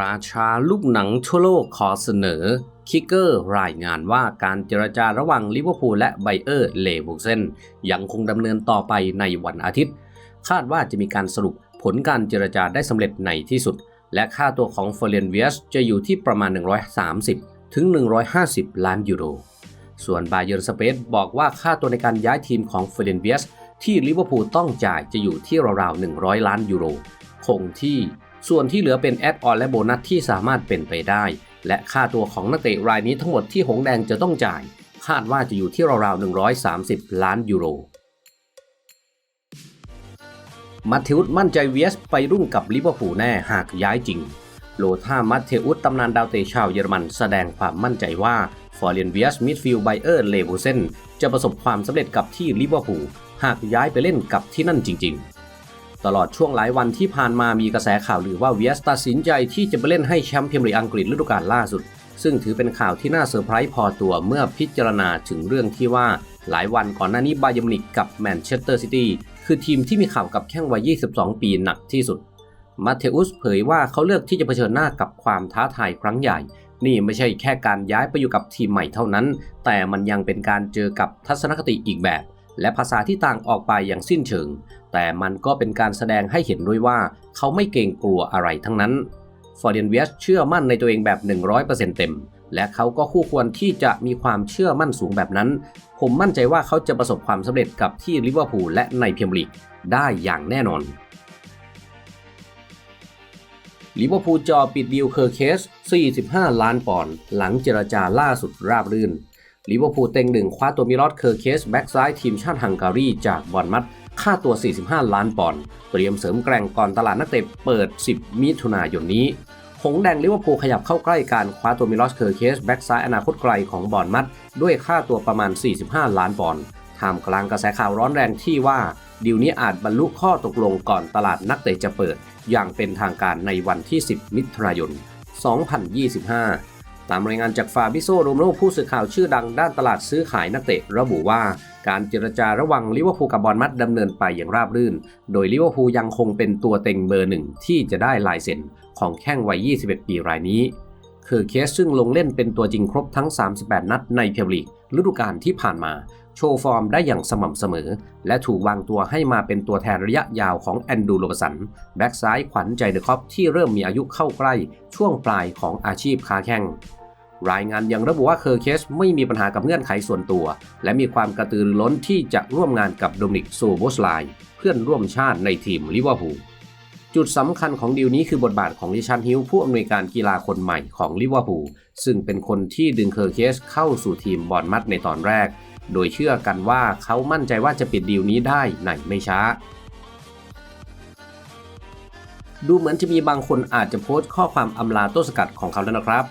ราชาลูกหนังทั่วโลกขอเสนอ คิกเกอร์รายงานว่าการเจรจาระหว่างลิเวอร์พูลและไบเออร์เลเวอร์เซนยังคงดำเนินต่อไปในวันอาทิตย์ คาดว่าจะมีการสรุปผลการเจรจาได้สำเร็จในที่สุด และค่าตัวของเฟเรนเวียสจะอยู่ที่ประมาณ 130 ถึง 150 ล้านยูโร ส่วนบาเยอร์สเปซบอกว่าค่าตัวในการย้ายทีมของเฟเรนเวียสที่ลิเวอร์พูลต้องจ่ายจะอยู่ที่ราวๆ100 ล้านยูโร คงที่ ส่วนที่เหลือเป็นแอดออนและโบนัสที่สามารถเป็นไปได้ และค่าตัวของนักเตะรายนี้ทั้งหมดที่หงแดงจะต้องจ่าย คาดว่าจะอยู่ที่ราวๆ 130 ล้านยูโรมัตเทอุสมั่นใจเวียสไปรุ่งกับลิเวอร์พูลแน่หากย้ายจริง โลธามัตเทอุสตำนานดาวเตะชาวเยอรมันแสดงความมั่นใจว่าฟอร์เรนเวียสมิดฟิลด์ไบเออร์เลเวูเซนจะประสบความสำเร็จกับที่ลิเวอร์พูลหากย้ายไปเล่นกับที่นั่นจริง ๆ ตลอดช่วงหลายวันที่ผ่านมามีกระแสข่าวลือว่าเวียสตัดสินใจที่จะไปเล่นให้แชมป์พรีเมียร์ลีกอังกฤษฤดูกาลล่าสุด ซึ่งถือเป็นข่าวที่น่าเซอร์ไพรส์พอตัวเมื่อพิจารณาถึงเรื่องที่ว่า หลายวันก่อนหน้านี้บาเยมินิกกับแมนเชสเตอร์ซิตี้คือทีมที่มีข่าวกับแข้งวัย 22 ปีหนักที่สุด มาเทอุสเผยว่าเขาเลือกที่จะเผชิญหน้ากับความท้าทายครั้งใหญ่ นี่ไม่ใช่แค่การย้ายไปอยู่กับทีมใหม่เท่านั้น แต่มันยังเป็นการเจอกับทัศนคติอีกแบบ และภาษาที่ต่างออกไปอย่างสิ้นเชิง แต่มันก็เป็นการแสดงให้เห็นด้วยว่าเขาไม่เกรงกลัวอะไรทั้งนั้นฟอร์เดนเวสเชื่อมั่นในตัวเองแบบ 100%เต็ม และเขาก็คู่ควรที่จะมีความเชื่อมั่นสูงแบบนั้น ผมมั่นใจว่าเขาจะประสบความสำเร็จกับที่ลิเวอร์พูลและในพรีเมียร์ลีกได้อย่างแน่นอนลิเวอร์พูลจอปิดดีลเคอร์เคส 45 ล้านปอนด์หลังเจรจาล่าสุดราบรื่น ลิเวอร์พูลเต็งหนึ่งคว้าตัวมิลอดเคอร์เคสแบ็กซ้ายทีมชาติฮังการีจากบอลมัดค่าตัว 45 ล้านปอนด์เตรียมเสริมแกร่งก่อนตลาดนักเตะเปิด 10 มิถุนายนนี้ หงแดงลิเวอร์พูลขยับเข้าใกล้การคว้าตัวมิลอสเคอร์เคสแบ็กซ้ายอนาคตไกลของบอลมัดด้วยค่าตัวประมาณ 45 ล้านปอนด์ท่ามกลางกระแสข่าวร้อนแรงที่ว่าดีลนี้อาจบรรลุข้อตกลงก่อนตลาดนักเตะจะเปิด อย่างเป็นทางการในวันที่ 10 มิถุนายน 2025 ตามรายงานจากฟาบิโซโรมโนผู้สื่อข่าวชื่อดังด้านตลาดซื้อขายนักเตะระบุว่า การเจรจาระหว่างลิเวอร์พูลกับบอลมัดดำเนินไปอย่างราบรื่น โดยลิเวอร์พูลยังคงเป็นตัวเต็งเบอร์หนึ่งที่จะได้ลายเซ็นของแข้งวัย 21 ปีรายนี้ คือเคสซึ่งลงเล่นเป็นตัวจริงครบทั้ง 38 นัดในเพลลีกฤดูกาลที่ผ่านมา โชว์ฟอร์มได้อย่างสม่ำเสมอ และถูกวางตัวให้มาเป็นตัวแทนระยะยาวของแอนดูโรบสัน แบ็กซ้ายขวัญใจเดอะคอปที่เริ่มมีอายุเข้าใกล้ช่วงปลายของอาชีพคาแข่งรายงานยังระบุว่าเคอร์เคสไม่มีปัญหากับเงื่อนไขส่วนตัว และมีความกระตือรือร้นที่จะร่วมงานกับโดมินิกโซโบสไลเพื่อนร่วมชาติในทีมลิเวอร์พูลจุดสำคัญของดีลนี้คือบทบาทของริชันฮิลผู้อำนวยการกีฬาคนใหม่ของลิเวอร์พูลซึ่งเป็นคนที่ดึงเคอร์เคสเข้าสู่ทีมบอลมัดในตอนแรก โดยเชื่อกันว่าเขามั่นใจว่าจะปิดดีลนี้ได้ในไม่ช้า ดูเหมือนจะมีบางคนอาจจะโพสต์ข้อความอำลาต้นสกัดของเขาแล้วนะครับ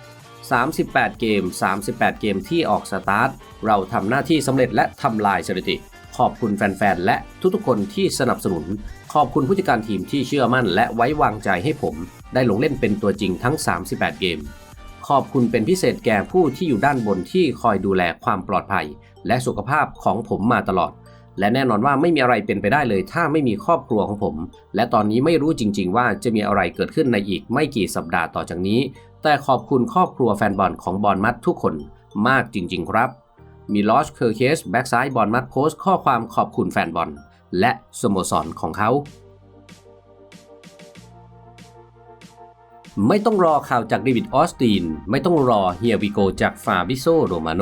38 เกม 38 เกมที่ออกสตาร์ท เราทำหน้าที่สำเร็จและทำลายสถิติ ขอบคุณแฟนๆ และทุกๆ คนที่สนับสนุน ขอบคุณผู้จัดการทีมที่เชื่อมั่น และไว้วางใจให้ผม ได้ลงเล่นเป็นตัวจริงทั้ง 38 เกม ขอบคุณเป็นพิเศษแก่ผู้ที่อยู่ด้านบนที่คอยดูแลความปลอดภัย และสุขภาพของผมมาตลอด และแน่นอนว่าไม่มีอะไรเป็นไปได้เลย ถ้าไม่มีครอบครัวของผม และตอนนี้ไม่รู้จริง ๆ ว่าจะมีอะไรเกิดขึ้นในอีกไม่กี่สัปดาห์ต่อจากนี้ แต่ขอบคุณครอบครัวแฟนบอลของบอลมัดทุกคนมากจริง ๆ ครับ มีลอชเคอร์เคสแบ็กซ้ายบอลมัดโพสต์ข้อความขอบคุณแฟนบอลและสโมสรของเขา ไม่ต้องรอข่าวจากเดวิดออสติน ไม่ต้องรอเฮียวิโกจากฟาบิโซโรมาโน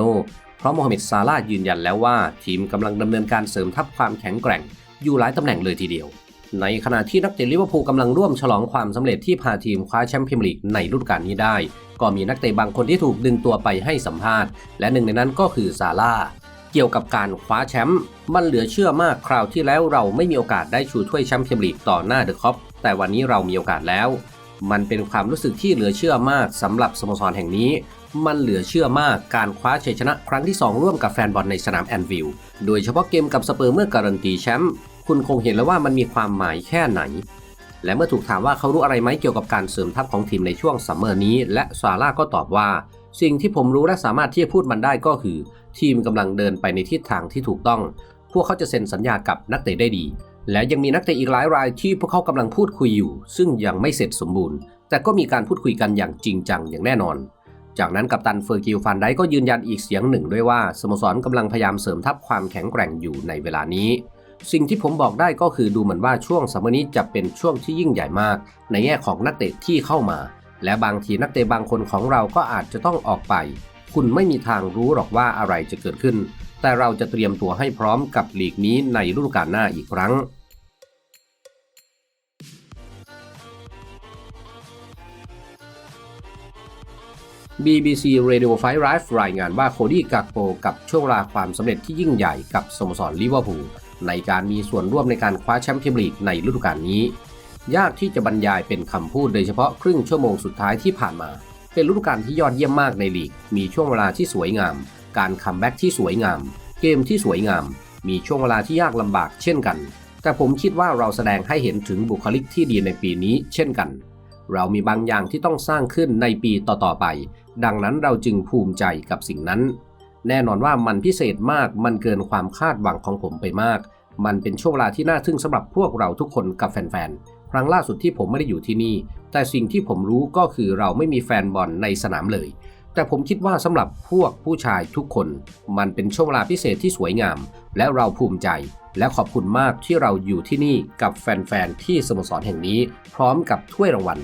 เพราะโมฮัมเหม็ดซาลายืนยันแล้วว่า ทีมกำลังดำเนินการเสริมทัพความแข็งแกร่ง อยู่หลายตำแหน่งเลยทีเดียว ในขณะที่นักเตะลิเวอร์พูลกำลังร่วมฉลองความสำเร็จที่พาทีมคว้าแชมป์พรีเมียร์ลีกในฤดูกาลนี้ได้ ก็มีนักเตะบางคนที่ถูกดึงตัวไปให้สัมภาษณ์ และหนึ่งในนั้นก็คือซาลาเกี่ยวกับการคว้าแชมป์มันเหลือเชื่อมากคราวที่แล้วเราไม่มีโอกาสได้ชูถ้วยแชมป์พรีเมียร์ลีกต่อหน้าเดอะคอปแต่วันนี้เรามีโอกาสแล้ว มันเป็นความรู้สึกที่เหลือเชื่อมากสำหรับสโมสรแห่งนี้ มันเหลือเชื่อมากการคว้าชัยชนะครั้งที่ 2 ร่วมกับแฟนบอลในสนามแอนฟิลด์โดยเฉพาะเกมกับสเปอร์เมื่อการันตีแชมป์คุณคงเห็นแล้วว่ามันมีความหมายแค่ไหน และเมื่อถูกถามว่าเขารู้อะไรไหมเกี่ยวกับการเสริมทัพของทีมในช่วงซัมเมอร์นี้ และซาร่าก็ตอบว่า สิ่งที่ผมรู้และสามารถที่จะพูดมันได้ก็คือ ทีมกำลังเดินไปในทิศทางที่ถูกต้อง พวกเขาจะเซ็นสัญญากับนักเตะได้ดีและยังมีนักเตะอีกหลายรายที่พวกเขากำลังพูดคุยอยู่ ซึ่งยังไม่เสร็จสมบูรณ์ แต่ก็มีการพูดคุยกันอย่างจริงจังอย่างแน่นอน จากนั้นกัปตันเฟอร์กิลฟันไดก็ยืนยันอีกเสียงหนึ่งด้วยว่าสโมสรกำลังพยายามเสริมทัพความแข็งแกร่งอยู่ในเวลานี้ สิ่งที่ผมบอกได้ก็คือดูเหมือนว่าช่วงซัมมอร์นี้จะเป็นช่วงที่ยิ่งใหญ่มาก ในแง่ของนักเตะที่เข้ามา และบางทีนักเตะบางคนของเราก็อาจจะต้องออกไป คุณไม่มีทางรู้หรอกว่าอะไรจะเกิดขึ้น แต่เราจะเตรียมตัวให้พร้อมกับลีกนี้ในฤดูกาลหน้าอีกครั้ง BBC Radio 5 Live รายงานว่าโคดี้กักโปกับช่วงเวลาความสำเร็จที่ยิ่งใหญ่กับสโมสรลิเวอร์พูลในการมีส่วนร่วมในการคว้าแชมป์พรีเมียร์ลีกในฤดูกาลนี้ ยากที่จะบรรยายเป็นคำพูดโดยเฉพาะครึ่งชั่วโมงสุดท้ายที่ผ่านมา เป็นฤดูกาลที่ยอดเยี่ยมมากในลีก มีช่วงเวลาที่สวยงาม การคัมแบ็กที่สวยงาม เกมที่สวยงาม มีช่วงเวลาที่ยากลำบากเช่นกัน แต่ผมคิดว่าเราแสดงให้เห็นถึงบุคลิกที่ดีในปีนี้ เช่นกัน เรามีบางอย่างที่ต้องสร้างขึ้นในปีต่อๆไป ดังนั้นเราจึงภูมิใจกับสิ่งนั้น แน่นอนว่ามันพิเศษมาก มันเกินความคาดหวังของผมไปมาก มันเป็นช่วงเวลาที่น่าทึ่งสำหรับพวกเราทุกคนกับแฟนๆ ครั้งล่าสุดที่ผมไม่ได้อยู่ที่นี่ แต่สิ่งที่ผมรู้ก็คือเราไม่มีแฟนบอลในสนามเลย แต่ผมคิดว่าสำหรับพวกผู้ชายทุกคน มันเป็นช่วงเวลาพิเศษที่สวยงาม และเราภูมิใจ และขอบคุณมากที่เราอยู่ที่นี่กับแฟนๆที่สโมสรแห่งนี้ พร้อมกับถ้วยรางวัล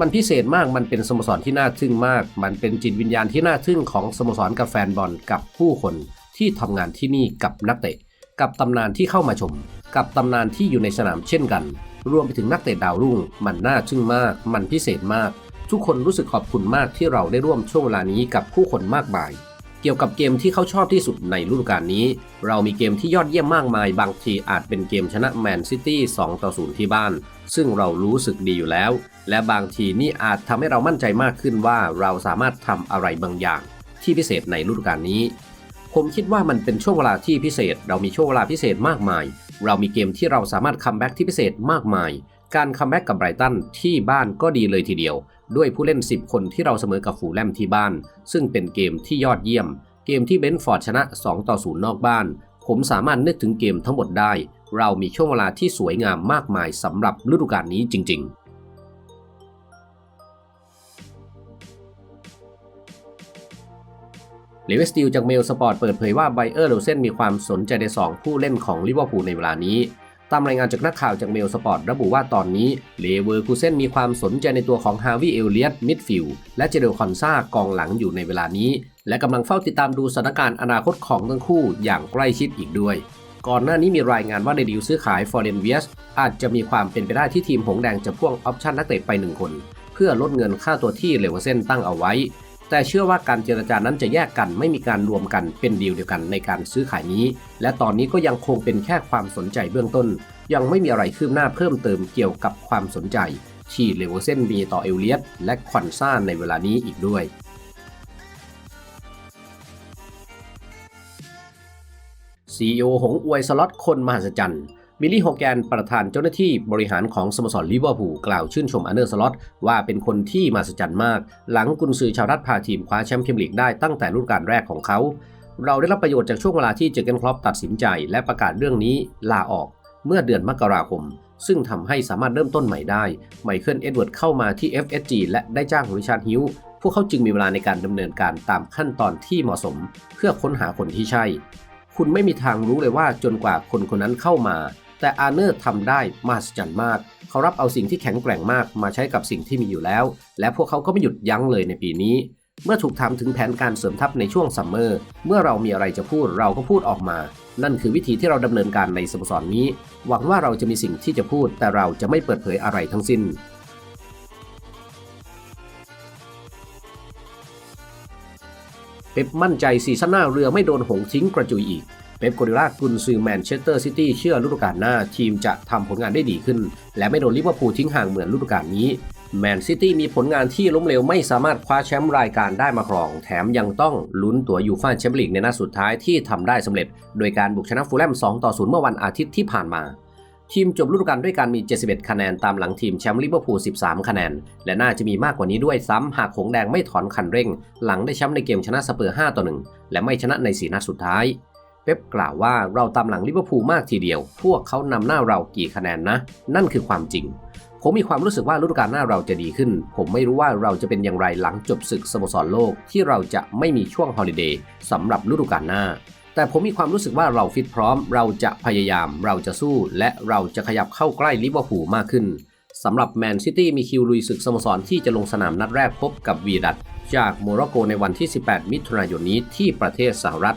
มันพิเศษมาก มันเป็นสโมสรที่น่าทึ่งมาก มันเป็นจิตวิญญาณที่น่าทึ่งของสโมสรกับแฟนบอลกับผู้คนที่ทำงานที่นี่กับนักเตะ กับตำนานที่เข้ามาชม กับตำนานที่อยู่ในสนามเช่นกัน รวมไปถึงนักเตะดาวรุ่ง มันน่าทึ่งมาก มันพิเศษมาก ทุกคนรู้สึกขอบคุณมากที่เราได้ร่วมช่วงเวลานี้กับผู้คนมากมาย เกี่ยวกับเกมที่เขาชอบที่สุดในฤดูกาลนี้ เรามีเกมที่ยอดเยี่ยมมากมาย บางทีอาจเป็นเกมชนะแมนซิตี้2ต่อ0ที่บ้าน ซึ่งเรารู้สึกดีอยู่แล้ว และบางทีนี่อาจทำให้เรามั่นใจมากขึ้นว่าเราสามารถทำอะไรบางอย่าง ที่พิเศษในฤดูกาลนี้ ผมคิดว่ามันเป็นช่วงเวลาที่พิเศษ เรามีช่วงเวลาพิเศษมากมาย เรามีเกมที่เราสามารถคัมแบ็กที่พิเศษมากมาย การคัมแบ็กกับไบรตันที่บ้านก็ดีเลยทีเดียว ด้วยผู้เล่น 10 คนที่เราเสมอกับฟูแลมที่บ้าน ซึ่งเป็นเกมที่ยอดเยี่ยม เกมที่เบนฟอร์ดชนะ 2 ต่อ 0 นอกบ้าน ผมสามารถนึกถึงเกมทั้งหมดได้ เรามีช่วงเวลาที่สวยงามมากมายสำหรับฤดูกาลนี้จริง ๆเลเวสติลจากเมลสปอร์ตเปิดเผยว่าไบเออร์โรเซนมีความสนใจใน 2 ผู้เล่นของลิเวอร์พูลในเวลานี้ ตามรายงานจากนักข่าวจากเมลสปอร์ตระบุว่าตอนนี้เลเวอร์คูเซนมีความสนใจในตัวของฮาวิเอลเลียตมิดฟิลด์และเจเดลคอนซากองหลังอยู่ในเวลานี้ และกำลังเฝ้าติดตามดูสถานการณ์อนาคตของทั้งคู่อย่างใกล้ชิดอีกด้วย ก่อนหน้านี้มีรายงานว่าในดีลซื้อขายฟอร์เรนเวียสอาจจะมีความเป็นไปได้ที่ทีมหงแดงจะพ่วงออปชั่นนักเตะไปหนึ่งคน เพื่อลดเงินค่าตัวที่เลเวอร์เซนตั้งเอาไว้ แต่เชื่อว่าการเจรจานั้นจะแยกกันไม่มีการรวมกันเป็นดีลเดียวกันในการซื้อขายนี้ และตอนนี้ก็ยังคงเป็นแค่ความสนใจเบื้องต้น ยังไม่มีอะไรคืบหน้าเพิ่มเติมเกี่ยวกับความสนใจ ที่เลเวอร์เซนมีต่อเอลเลียตและควันซ่าในเวลานี้อีกด้วย CEO หงอวยสล็อตคนมหัศจรรย์ บิลลี่โฮแกนประธานเจ้าหน้าที่บริหารของสโมสรลิเวอร์พูลกล่าวชื่นชมอันเดอร์สล็อตว่าเป็นคนที่มหัศจรรย์มาก หลังกุนซือชาวรัฐพาทีมคว้าแชมป์เมียร์ลีกได้ตั้งแต่ฤดูกาลแรกของเขา เราได้รับประโยชน์จากช่วงเวลาที่เจอเกนคลอปตัดสินใจ และประกาศเรื่องนี้ลาออกเมื่อเดือนมกราคม ซึ่งทำให้สามารถเริ่มต้นใหม่ได้ ไมเคิลเอ็ดเวิร์ดเข้ามาที่ FSG และได้จ้างริชาร์ดฮิวพวกเขาจึงมีเวลาในการดำเนินการตามขั้นตอนที่เหมาะสม เพื่อค้นหาคนที่ใช่ คุณไม่มีทางรู้เลยว่าจนกว่าคนคนนั้นเข้ามา แต่อาเนอร์ทำได้มหัศจรรย์มาก เขารับเอาสิ่งที่แข็งแกร่งมากมาใช้กับสิ่งที่มีอยู่แล้ว และพวกเขาก็ไม่หยุดยั้งเลยในปีนี้ เมื่อถูกถามถึงแผนการเสริมทัพในช่วงซัมเมอร์ เมื่อเรามีอะไรจะพูดเราก็พูดออกมา นั่นคือวิธีที่เราดำเนินการในสโมสรนนี้ หวังว่าเราจะมีสิ่งที่จะพูด แต่เราจะไม่เปิดเผยอะไรทั้งสิ้นเป๊ปมั่นใจซีซั่นหน้าเรือไม่โดนหงทิ้งกระจุยอีก เป๊ปโกดิล่ากุนซือแมนเชสเตอร์ซิตี้เชื่อฤดูกาลหน้าทีมจะทำผลงานได้ดีขึ้น และไม่โดนลิเวอร์พูลทิ้งห่างเหมือนฤดูกาลนี้แมนซิตี้มีผลงานที่ล้มเหลวไม่สามารถคว้าแชมป์รายการได้มาครอง แถมยังต้องลุ้นตัวยูฟ่าแชมเปี้ยนลีกในนัดสุดท้ายที่ทำได้สำเร็จ โดยการบุกชนะฟูลแลม 2 ต่อ 0 เมื่อวันอาทิตย์ที่ผ่านมา ทีมจบฤดูกาลด้วยการมี 71 คะแนนตามหลังทีมแชมป์ลิเวอร์พูล 13 คะแนน และน่าจะมีมากกว่านี้ด้วยซ้ำหากหงแดงไม่ถอนคันเร่ง หลังได้แชมป์ในเกมชนะสเปอร์ 5 ต่อ 1 และไม่ชนะใน 4 นัดสุดท้าย เป๊ปกล่าวว่าเราตามหลังลิเวอร์พูลมากทีเดียว พวกเขานำหน้าเรากี่คะแนนนะ นั่นคือความจริง ผมมีความรู้สึกว่าฤดูกาลหน้าเราจะดีขึ้น ผมไม่รู้ว่าเราจะเป็นอย่างไรหลังจบศึกสโมสรโลกที่เราจะไม่มีช่วงฮอลิเดย์สำหรับฤดูกาลหน้า แต่ผมมีความรู้สึกว่าเราฟิตพร้อม เราจะพยายาม เราจะสู้ และเราจะขยับเข้าใกล้ลิเวอร์พูลมากขึ้นสำหรับแมนซิตี้มีคิวลุยศึกสโมสรที่จะลงสนามนัดแรกพบกับวีดัตจากโมร็อกโกในวันที่ 18 มิถุนายนนี้ที่ประเทศสหรัฐ